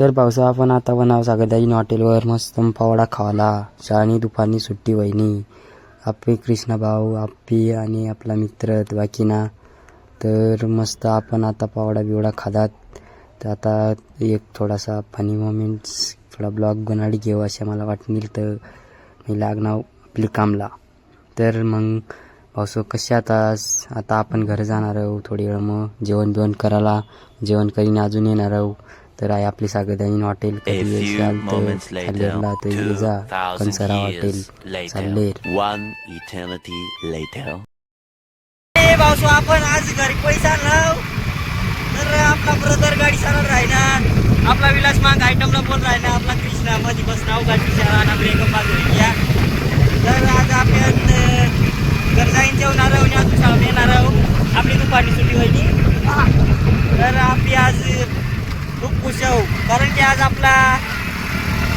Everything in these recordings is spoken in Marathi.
तर पावसा आपण आता बनाव सागरदाईन हॉटेलवर मस्त पावडा खावाला. शाळनी दुपारनी सुट्टी वहिनी. आपे कृष्णा भाऊ आप्पी आणि आपला मित्र बाकीना तर मस्त आपण आता पावडा बिवडा खातात तर आता एक थोडासा फनी मोमेंट्स थोडा ब्लॉग बनाडी घेऊ असे मला वाटतील तर मी लागणार आपली कामला. तर मग पावसो कसे आता आता आपण घर जाणार आहोत थोडी वेळ मग. जेवण बिवण करायला. जेवण करीन अजून येणार आहोत. तर आहे आपली सागरदाईन हॉटेल कधी येशाल तर later, खाल्लेला तर ये जा 2,000 कंसारा हॉटेल चालले. Eternity later. ए भाऊसो आपण आज घरी पैसा लाव तर आपला ब्रदर गाडी चालत राहिना आपला विलास माग आयटमला बोल राहिना आपला कृष्णा मध्ये बस नाव गाडी चालला ब्रेकअप बाजू घ्या तर आज आपण अं, घर जाईन जेवणार आहोत आणि शाळेत येणार आहोत. आपली दुपारची सुट्टी व्हायची तर आपली आज खूप खुश आहो. कारण की आज आपला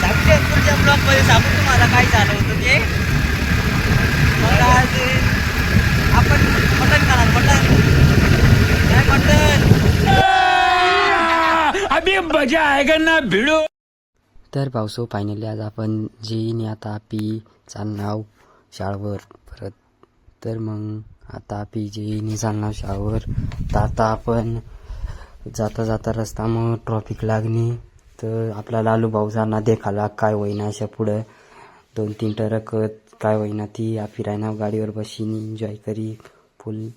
पुढच्या ब्लॉकमध्ये सांगू तुम्हाला काय झालं होतं ते. मग आज आपण मटण खाणार मटण. काय मटण? अभी मजा आएगा ना भिड़ो. तर पावसो फायनली आज आपण जेईने आता आपी चालणार शाळेवर परत. तर मग आता आपी जेईने चालणार शाळेवर. तर आता आपण जाता जाता रस्ता मग ट्रॉफिक लागणे तर आपला लालू भाऊ जाणार देखाला. काय होईना अशा पुढं. दोन तीन ट्रक काय होईना ती. आपी राहणार गाडीवर बशीनी एन्जॉय करी. फुल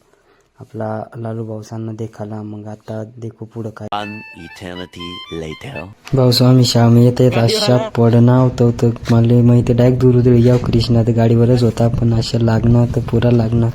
आपला लालू भाऊसांना देखाला. मग आता देखू पुढं काय. Later. भाऊस्वामी श्याम येत येत अशा पडना होतं तर मला माहिती डायरेक्ट दूर दूर याव कृष्णा तर गाडीवरच होता. पण अशा लागणार तर पुरा लागणार